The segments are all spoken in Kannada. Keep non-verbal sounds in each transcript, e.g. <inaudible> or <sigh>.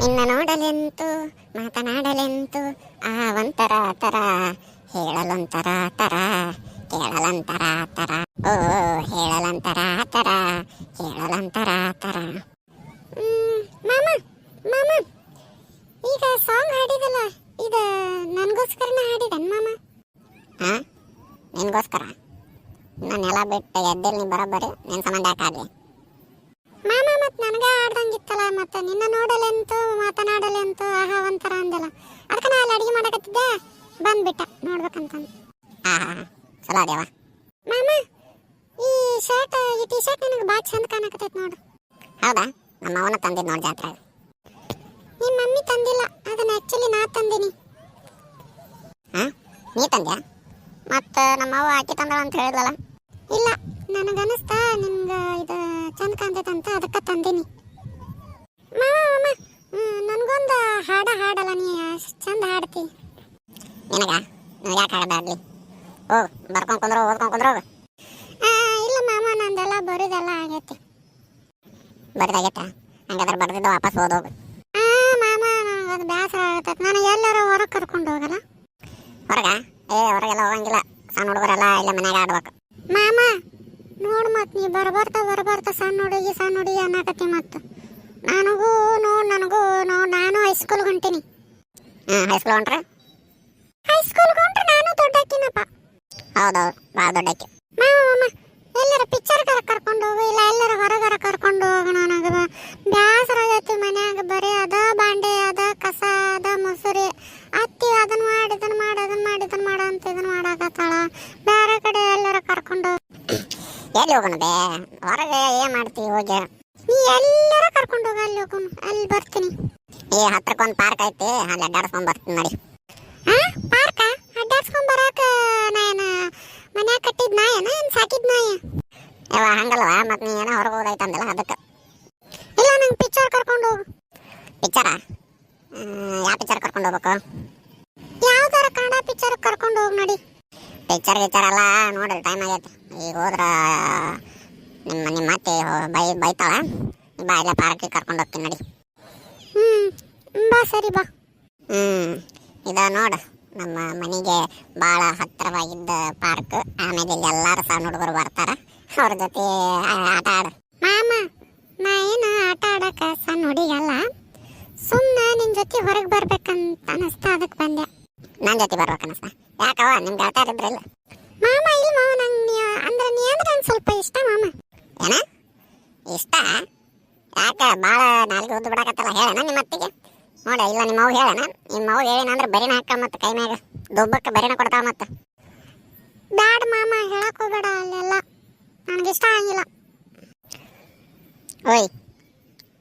ನಿನ್ನ ನೋಡಲೆಂತು, ಮಾತನಾಡಲೆಂತು ಆ ಒಂಥರ ತರ ಹೇಳಲೊಂಥರ ತರ, ಕೇಳಲಂತರ, ತರ. ಓ, ಹೇಳಲಂತರ, ತರ, ಕೇಳಲಂತರ, ತರ. ಮಾಮ ಮಾಮ. ಈಗ ಸಾಂಗ್ ಹಾಡಿದಲ್ಲ, ಇದು ನನಗೋಸ್ಕರನೇ ಹಾಡಿದನ್, ಮಾಮ? ಹಾ? ನಿನಗೋಸ್ಕರ? ನಾನೆಲ್ಲ ಬಿಟ್ಟು ಎದ್ದಲ್ಲಿ ಬರೋಬ್ಬರಿ ನಿನ್ನ ಸಂಬಂಧ ಹಾಡ್ಲಿ ಮಾಮ ಮತ್ ನನಗೆ ಆಡ್ದಂಗಿತ್ತಲ್ಲ ಮತ್ತೆ? ನಿನ್ನ ನೋಡಲೆಂತು ಮಾತನಾಡಲೆಂತು ಆಹಾ ಒಂಥರ ಅಂದಲ್ಲ. ಅದಕ್ಕೆ ನಾ ಅಲ್ಲಿ ಅಡಿಗೆ ಮಾಡಕತ್ತಿದ್ದೆ. ಬಂದ್ಬಿಟ್ಟ ನೋಡ್ಬೇಕಂತ ಆಹಾ ಚಲೋ ಅದೇವ ಮಾಮ ಈ ಶರ್ಟ್ ಈ ಟಿ ಶರ್ಟ್ ನನಗೆ ಭಾಳ ಚಂದ ಕಾಣಕತ್ತೈತೆ ನೋಡು. ಹೌದಾ? ನಮ್ಮ ಅವನ ತಂದಿದ್ದು ನೋಡಿ ಜಾತ್ರೆ ನಿಮ್ಮ ಮಮ್ಮಿ ತಂದಿಲ್ಲ ಅದನ್ನ ಆಕ್ಚುಲಿ ನಾ ತಂದಿನಿ. ಹಾ? ನೀ ತಂದ್ಯಾ? ಮತ್ತೆ ನಮ್ಮ ಅವ್ವ ಆಕೆ ತಂದಳ ಅಂತ ಹೇಳಿದ್ಲಲ್ಲ? ಇಲ್ಲ ನನಗನ್ನಿಸ್ತಾ ನಿಮ್ಗೆ ಇದು ಚಂದ ಕಾಣ್ತೈತೆ ಅಂತ ಅದಕ್ಕೆ ತಂದೀನಿ. ನನಗೊಂದು ಹಾಡ ಹಾಡಲ್ಲ ನೀ ಚಂದ ಹಾಡ್ತಿ. ನಿನಗ? ನಿನಗೆ ಯಾಕೆ ಹಾಡಬಾರ್ಲಿ ಓ ಬರ್ಕೊಂಡ್ ಕುಂದ್ರೋ, ಓದ್ಕೊಂಡ್ ಕುಂದ್ರೋ ಇಲ್ಲ ಮಾಮ, ನಂದೆಲ್ಲ ಬರೋದೆಲ್ಲ ಆಗೈತಿ. ಬರೋದಾಗೈತ? ಹಂಗಾದ್ರೆ ಬರ್ದಿದ್ದು ವಾಪಸ್ ಓದೋಗು ಮಾಮ ಅದು ಬೇಸರ ಆಗುತ್ತೆ ನಾನು ಎಲ್ಲರೂ ಹೊರಗೆ ಕರ್ಕೊಂಡು ಹೋಗಲ್ಲ. ಹೊರಗ? ಏ, ಹೊರಗೆಲ್ಲ ಹೋಗಂಗಿಲ್ಲ. ಸಣ್ಣ ಹುಡುಗರೆಲ್ಲ ಇಲ್ಲ ಮನೆಗೆ ಆಡ್ಬೇಕು. ಮಾಮ, ನೋಡು ಮತ್ತೆ ನೀ ಬರ್ಬರ್ತಾ ಬರ್ಬರ್ತಾ ಸಣ್ಣ ಹುಡುಗಿ ಸಣ್ಣ ಹುಡುಗಿ ಅನ್ನಕತ್ತಿ ಮತ್ತ ನನಗೂ ನೋಡು ನನಗೂ ನೋಡು ನಾನು ಹೈಸ್ಕೂಲ್ ಹೊಂಟೀನಿ ಹ್ಮ್ ಹೈಸ್ಕೂಲ್ ಹೊಂಟ್ರೆ? ಹೈಸ್ಕೂಲ್ ಹೊಂಟ್ರೆ ನಾನು ದೊಡ್ಡಕ್ಕಿನಪ್ಪ ಹೌದೌದು ಭಾಳ ದೊಡ್ಡಕ್ಕೆ ಮಾಮ ಮಾಮ, ಎಲ್ಲರ ಪಿಕ್ಚರ್ ಕರ್ಕೊಂಡು ಹೋಗು, ಇಲ್ಲ ಎಲ್ಲರ ಹೊರಗರ ಕರ್ಕೊಂಡು ಹೋಗು ನನಗೆ. ಬ್ಯಾಸರ ಆಗೈತಿ ಮನ್ಯಾಗ, ಬರೀ ಅದ ಬಾಂಡೆ ಅದ, ಕಸ ಅದ, ಮೊಸರಿ. ಅತ್ತಿ ಅದನ್ನ ಮಾಡಿ ಇದನ್ನ ಮಾಡಿ ಅದನ್ನ ಮಾಡಿ ಇದನ್ನ ಮಾಡ ಅಂತ ಇದನ್ನ ಮಾಡಾಕತ್ತಾಳ. ಬೇರೆ ಕಡೆ ಎಲ್ಲರ ಕರ್ಕೊಂಡು ಎಲ್ಲಿ ಹೋಗೋಣ ಬೇ ಹೊರಗೆ ಏನ್ ಮಾಡ್ತೀವಿ ಹೋಗಿ? ಎಲ್ಲರ ಕರ್ಕೊಂಡು ಹೋಗ ಅಲ್ಲಿ ಹೋಗೋಣ ಅಲ್ಲಿ ಬರ್ತೀನಿ. ಏ ಹತ್ರಕ್ಕೆ ಒಂದು ಪಾರ್ಕ್ ಐತೆ ಅಲ್ಲಿ ಅಡ್ಡಾಡ್ಸ್ಕೊಂಡ್ ಬರ್ತೀನಿ ನೋಡಿ. ಹಾ ಪಾರ್ಕ ಅಡ್ಡಾಡ್ಸ್ಕೊಂಡ್ ಬರಾಕ ನಾನು ಮನ್ಯಾಗ ಕಟ್ಟಿದ್ ನಾಯನ ಏನ್ ಸಾಕಿದ್ ನಾಯ? ಅವ ಹಂಗಲ್ವ? ಮತ್ ನೀ ಏನೋ ಹೊರಗೆ ಹೋದೈತೆ ಅಂದಲ್ಲ ಅದಕ್ಕೆ. ಇಲ್ಲ ನಂಗೆ ಪಿಕ್ಚರ್ ಕರ್ಕೊಂಡು ಹೋಗು. ಪಿಚರಾ ಯಾವ ಪಿಕ್ಚರ್ ಕರ್ಕೊಂಡು ಹೋಗ್ಬೇಕು? ಯಾವ್ದಾರ ಕನ್ನಡ ಪಿಕ್ಚರ್ ಕರ್ಕೊಂಡು ಹೋಗಿ ನೋಡಿ. ಪಿಕ್ಚರ್ ಗಿಚ್ಚರ್ ಎಲ್ಲ ನೋಡ್ರಿ ಟೈಮ್ ಆಗೈತೆ. ಈಗ ಹೋದ್ರ ನಿಮ್ಮ ನಿಮ್ಮ ಅತ್ತೆ ಹೋ- ಬೈ ಬೈತಾಳ? ಬಾ ಇಲ್ಲ ಪಾರ್ಕಿಗೆ ಕರ್ಕೊಂಡು ಹೋಗ್ತೀನಿ ನಡಿ. ಹ್ಞೂ ಬಾ ಸರಿ ಬಾ. ಹ್ಞೂ ಇದು ನೋಡು ನಮ್ಮ ಮನೆಗೆ ಭಾಳ ಹತ್ತಿರವಾಗಿದ್ದ ಪಾರ್ಕ್ ಆಮೇಲೆ ಇಲ್ಲಿ ಎಲ್ಲರೂ ಸಣ್ಣ ಹುಡುಗರು ಬರ್ತಾರ. ಅವ್ರ ಜೊತೆ ಆಟ ಆಡು. ಮಾಮ ನಾ ಏನು ಆಟ ಆಡಕ ಸಣ್ಣ ಹುಡುಗಲ್ಲ ಸುಮ್ಮನೆ ನಿನ್ನ ಜೊತೆ ಹೊರಗೆ ಬರ್ಬೇಕಂತ ಅನಿಸ್ತಾ ಅದಕ್ಕೆ ಬಂದೆ. ನನ್ನ ಜೊತೆ ಬರ್ಬೇಕು ಅನಿಸ್ತಾ? ಯಾಕವ ನಿಮ್ಗೆ ಆಟ ಆಡಿದ್ರಲ್ಲ ಮಾಮ ಇಲ್ಲ ಮಾವ ನಂಗೆ ಅಂದ್ರೆ ನೀ ಅಂದ್ರೆ ನಂಗೆ ಸ್ವಲ್ಪ ಇಷ್ಟ ಮಾಮ. ಏನ? ಇಷ್ಟ? ಯಾಕೆ ಭಾಳ ನಾಲ್ಕು ಒಂದು ಬಿಡಕತ್ತಲ್ಲ ಹೇಳೋಣ ನಿಮ್ಮ ಅತ್ತಿಗೆ? ನೋಡ, ಇಲ್ಲ, ನಿಮ್ಮ ಅವ್ ಹೇಳೋಣ ನಿಮ್ಮ ಅವ್ ಹೇಳಿನಂದ್ರೆ ಬರಿನ ಹಾಕ ಮತ್ತೆ ಕೈ ಮ್ಯಾಗ. ದುಬ್ಬಕ್ಕೆ ಬರಿನ ಕೊಡ್ತಾವ ಮತ್ತೆ. ಬ್ಯಾಡ ಮಾಮ, ಹೇಳಕ್ ಹೋಗ್ಬೇಡ ಅಲ್ಲೆಲ್ಲ. ಇಷ್ಟ ಆಗಿಲ್ಲ. ಓಯ್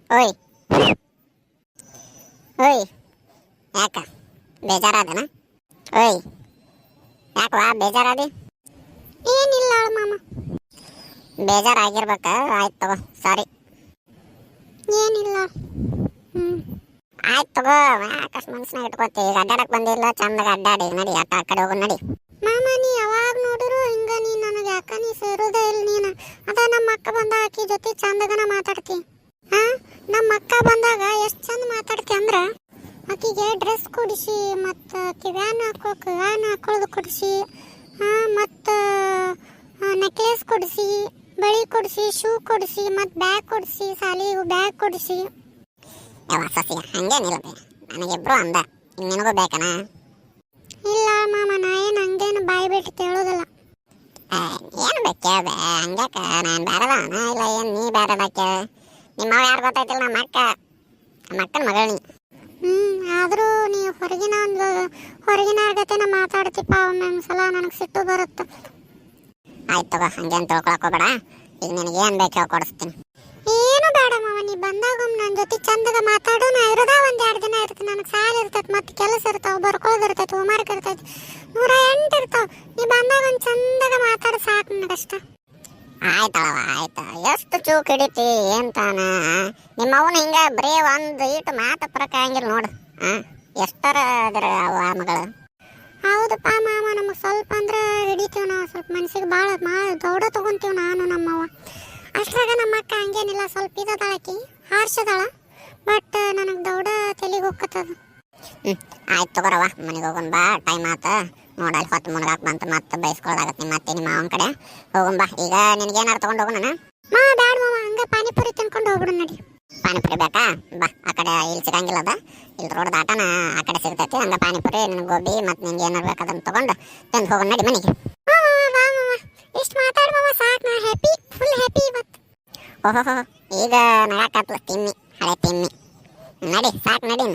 ಓಯ್ ಓಯ್. ಯಾಕ? ಬೇಜಾರಾದನ? ಓಯ್ ಯಾಕವಾ ಬೇಜಾರಾದಿ? ಏನಿಲ್ಲ ಮಾಮ. ಬೇಜಾರಾಗಿರ್ಬೇಕ. ಆಯ್ತು ತಗೋ ಸಾರಿ ಏನಿಲ್ಲ. ಹ್ಞೂ ಆಯ್ತು ತಗೋ ಯಾಕಷ್ಟು ಮನ್ಸನ್ನ ಇಟ್ಕೋತಿ. ಈಗ ಅಡ್ಡಾಡಕ್ ಬಂದಿಲ್ಲ ಚಂದಾಗ ಅಡ್ಡಾಡಿ. ನಡಿ ಆಟ ಆ ಕಡೆ ಹೋಗು ನಡಿ. ಮಾಮ ನೀ ಯಾವಾಗ ನೋಡಿರು ಹಿಂಗ ನೀ ನನಗೆ ಯಾಕ ನೀ ಸೇರೋದೇ ಇಲ್ಲ ನೀನು. ಅದ ನಮ್ಮ ಅಕ್ಕ ಬಂದ ಆಕಿ ಜೊತೆ ಚಂದಗನ ಮಾತಾಡ್ತಿ. ಹಾ? ನಮ್ಮ ಅಕ್ಕ ಬಂದಾಗ ಎಷ್ಟು ಚಂದ ಮಾತಾಡ್ತಿ ಅಂದ್ರೆ ಆಕಿಗೆ ಡ್ರೆಸ್ ಕೊಡಿಸಿ ಮತ್ತು ಕಿವ್ಯಾನ ಹಾಕೋ ಕಿವ್ಯಾನ ಹಾಕೊಳ್ಳೋದು ಕೊಡಿಸಿ ಮತ್ತು ನೆಕ್ಲೆಸ್ ಕೊಡಿಸಿ ಬಳಿ ಕೊಡಿಸಿ ಶೂ ಕೊಡಿಸಿ ಮತ್ತು ಬ್ಯಾಗ್ ಕೊಡಿಸಿ ಸಾಲಿಗೂ ಬ್ಯಾಗ್ ಕೊಡಿಸಿ. ಯಾವ ಸಸಿಯ ಹಂಗೇನಿಲ್ಲ ಬೇ. ನನಗಿಬ್ರು ಅಂದ. ನಿನಗೂ ಬೇಕನ? ಇಲ್ಲ ಮಾಮ ನಾ ಏನು ಹಂಗೇನು ಬಾಯಿ ಬಿಟ್ಟು ಕೇಳೋದಿಲ್ಲ. ಏನು ಬೇಕೇ ಹಂಗ್ಯಾಕ? ನಾನು ಬೇಡದವನ ಇಲ್ಲ ಏನು ನೀ ಬೇಡದಕ್ಕೆ ನಿಮ್ಮ ಯಾರು ಗೊತ್ತಾಯ್ತಿಲ್ಲ ನಮ್ಮ ಅಕ್ಕ? ನಮ್ಮ ಅಕ್ಕನ ಮಗಳನಿ ಹ್ಞೂ ಆದರೂ ನೀವು ಹೊರಗಿನ ಒಂದು ಹೊರಗಿನ ಜೊತೆನ ಮಾತಾಡ್ತಿಪ್ಪ ಒಮ್ಮೆ ಸಲ ನನಗೆ ಸಿಟ್ಟು ಬರುತ್ತೆ. ಆಯ್ತು ತಗೋ ಹಂಗೇನು ತಿಳ್ಕೊಳಕ್ ಹೋಗ್ಬೇಡ. ಈಗ ನಿನಗೆ ಏನು ಬೇಕೋ ಹೇಳಿ ಕೊಡಿಸ್ತೀನಿ. ಏನು ಬೇಡ ಮಾವ ನೀ ಬಂದಾಗ ನನ್ನ ಜೊತೆ ಚಂದಗ ಮಾತಾಡು. ನಾ ಇರೋದ ಒಂದ್ ಎರಡು ದಿನ ಇರ್ತದೆ ನನಗೆ ಸಾಲ ಇರ್ತೈತೆ ಮತ್ತೆ ಕೆಲಸ ಇರ್ತಾವ ಬರ್ಕೊಳ್ಳೋದು ಇರ್ತೈತೆ ಹೋಮ್ವರ್ಕ್ ಇರ್ತೈತೆ. ನೂರ ಎಂಟು ಇರ್ತಾವ. ನೀ ಬಂದಾಗ ಒಂದು ಚಂದಗ ಮಾತಾಡು ಸಾಕು ನನಗಷ್ಟ. ಆಯ್ತಳವ ಆಯ್ತ. ಎಷ್ಟು ಚೂಕ್ ಹಿಡಿತಿ ಏನ್ ನಿಮ್ಮ ಅವನ ಹಿಂಗ ಬರೀ ಒಂದು ಇಟ್ಟು ಮಾತು ಪರಕ ಹಂಗಿಲ್ಲ ನೋಡು. ಆ ಎಷ್ಟರ ಅದ್ರ ಅವ ಮಗಳು? ಹೌದಪ್ಪ ಮಾಮ ನಮಗೆ ಸ್ವಲ್ಪ ಅಂದ್ರೆ ಸ್ವಲ್ಪ ಮನ್ಸಿಗೆ ಭಾಳ ಮಾ ದೌಡ ತಗೊಂತೀವಿ ನಾನು ನಮ್ಮವ್ವ. ಅಷ್ಟ್ರಾಗ ನಮ್ಮ ಅಕ್ಕ ಹಂಗೇನಿಲ್ಲ ಸ್ವಲ್ಪ ಇದದಾಳಕಿ ಹಾರ್ಸದಾಳ ಬಟ್ ನನಗೆ ದೌಡ ಹೋಗತ್ತದ ಹ್ಞೂ ಆಯ್ತು ತಗೋರವ ಮನೆಗೆ ಹೋಗೋಣ ಬಾ ಟೈಮ್ ಆತ. ನೋಡಲ್ಲಿ ಹೊತ್ತು ಮುಣಗಾಕ್ ಬಂತು ಮತ್ತೆ ಬೈಸ್ಕೊಳ್ಳಾಗತ್ತೆ ನಿಮ್ಮ ಅತ್ತೆ ನಿಮ್ಮ ಅವನ ಕಡೆ. ಹೋಗೋಣ ಬಾ ಈಗ ನಿನಗೆ ಏನಾರು ತೊಗೊಂಡು ಹೋಗೋಣ ಮಾ ಬ್ಯಾಡ ಮಾವ ಹಂಗ ಪಾನಿಪುರಿ ತಿನ್ಕೊಂಡು ಹೋಗ್ಬಿಡು ನಡಿ. ಪಾನಿಪುರಿ ಬೇಕಾ? ಬಾ ಆ ಕಡೆ ಇಲ್ಲಿ ಸಿಗಂಗಿಲ್ಲ ಅದ. ಇಲ್ಲಿ ರೋಡ್ ದಾಟನ ಆ ಕಡೆ ಸಿಗ್ತೈತಿ ಹಂಗೆ ಪಾನಿಪುರಿ ನಿನ್ನ ಗೋಬಿ ಮತ್ತು ನಿಂಗೆ ಏನಾರು ಬೇಕಾದನ್ನ ತಗೊಂಡು ತಂದು ಹೋಗೋಣ ನಡಿ ಮನೆಗೆ. ಓಹೋ <laughs> ಈಗ ನಗಾಕತ್ಲ ತಿಮ್ಮಿ ಹಳೆ ತಿಮ್ಮಿ ನಡಿ ಸಾಕು ನಡಿ.